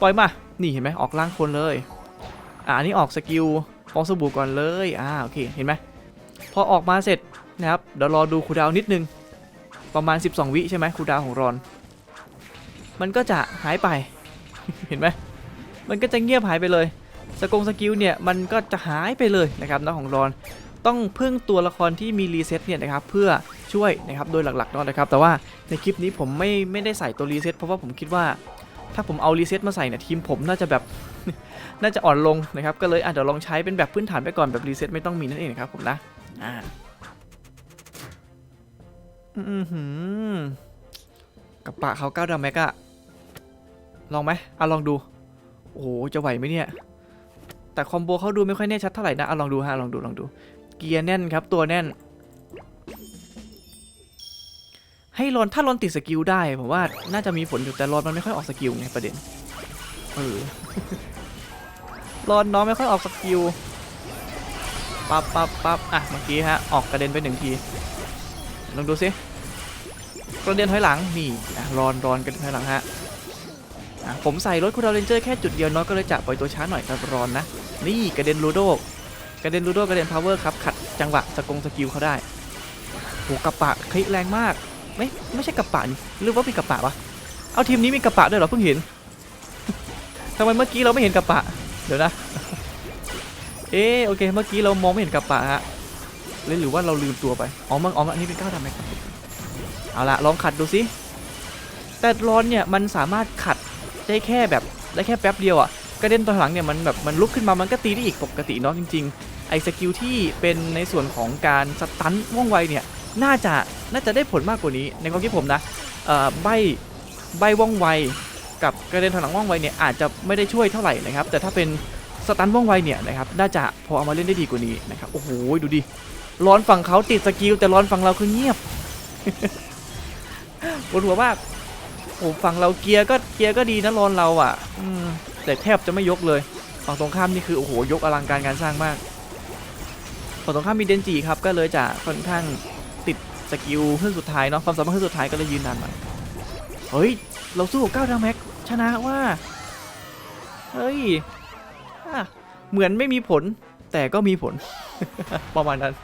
ปล่อยมา นี่เห็นไหมออกล่างคนเลย อ่าอันนี้ออกสกิลฟองสบู่ก่อนเลย อ่าโอเค เห็นไหมพอออกมาเสร็จนะครับ เดี๋ยวรอดูคูดาวนิดนึง ประมาณ 12 วิใช่ไหมคูดาวของรอน มันก็จะหายไป เห็นไหมมันก็จะเงียบหายไปเลย สกงสกิลเนี่ยมันก็จะหายไปเลยนะครับน้องของรอน ต้องพึ่งตัวละครที่มีรีเซ็ตเนี่ยนะครับเพื่อช่วยนะครับโดยหลักๆเนาะนะครับ แต่ว่าในคลิปนี้ผมไม่ไม่ได้ใส่ตัวรีเซ็ตเพราะว่าผมคิดว่า ถ้าผมเอารีเซ็ตมาใส่เนี่ยทีมผมน่าจะแบบน่าจะอ่อนลงนะครับ ก็เลยอาจจะเดี๋ยวลองใช้เป็นแบบพื้นฐานไปก่อนแบบรีเซ็ตไม่ต้องมีนั่นเองนะครับผมนะอ่าอือหือกับปะเขาก้าวดำแม็กอะลองไหมอะลองดู โอ้โหจะไหวไหมเนี่ย แต่คอมโบเขาดูไม่ค่อยแน่ชัดเท่าไหร่นะอะลองดูฮะลองดูลองดู เกียร์แน่นครับตัวแน่น ให้รอนถ้ารอนติดสกิลได้ผมว่าน่าจะมีผลอยู่แต่รอนมันไม่ค่อยออกสกิลไงประเด็นเออรอนน้องไม่ค่อยออกสกิลปั๊บปั๊บปั๊บอะเมื่อกี้ฮะออกกระเด็นไปหนึ่งทีลองดูสิกระเด็นถอยหลังนี่อะรอนรอนกระเด็นถอยหลังฮะอะผมใส่รถคูดาวเรนเจอร์แค่จุดเดียวน้อยก็เลยจะปล่อยตัวช้าหน่อยครับรอนนะนี่กระเด็นลูโดกระเด็นลูโดกระเด็นพาวเวอร์ครับขัดจังหวะสกงสกิลเขาได้โหกระปะคลิกแรงมาก ไม่ไม่ใช่กระปะนี่หรือว่ามีกระปะวะเอาทีมนี้มีกระปะด้วยเหรอเพิ่งเห็นทำไมเมื่อกี้เราไม่เห็นกระปะเดี๋ยวนะเอ๊ะโอเคเมื่อกี้เรามองไม่เห็นกระปะฮะหรือหรือว่าเราลืมตัวไปอ๋อมันอ๋ออันนี้เป็นก้าวทำไหมเอาละลองขัดดูสิแต่ร้อนเนี่ยมันสามารถขัดได้แค่แบบได้แค่แป๊บเดียวอะกระเด็นตอนหลังเนี่ยมันแบบมันลุกขึ้นมามันก็ตีได้อีกปกติเนาะจริง ๆ ไอ้สกิลที่เป็นในส่วนของการสตันว่องไวเนี่ยน่าจะ น่าจะได้ผลมากกว่านี้ ในความคิดผมนะใบใบว่องไวกับกระเด็นถอยหลังว่องไวเนี่ยอาจจะไม่ได้ช่วยเท่าไหร่นะครับ แต่ถ้าเป็นสตันว่องไวเนี่ยนะครับน่าจะพอเอามาเล่นได้ดีกว่านี้นะครับโอ้โหดูดิร้อนฝั่งเขาติดสกิลแต่ร้อนฝั่งเราคือเงียบปวดหัวมากโอ้ฝั่งเราเกียร์ก็เกียร์ก็ดีนะร้อนเราอะอืมแต่แทบจะไม่ยกเลยฝั่งตรงข้ามนี่คือโอ้โหยกอลังการการสร้างมากฝั่งตรงข้ามมีเดนจิครับก็เลยจะค่อนข้างติด สกิลเครื่องสุดท้ายเนาะความสามารถเครื่องสุดท้ายก็เลยยืนนานหน่อยเฮ้ย เราสู้กับเก้าดาวแม็กชนะว่า เฮ้ยเหมือนไม่มีผลแต่ก็มีผล ประมาณนั้น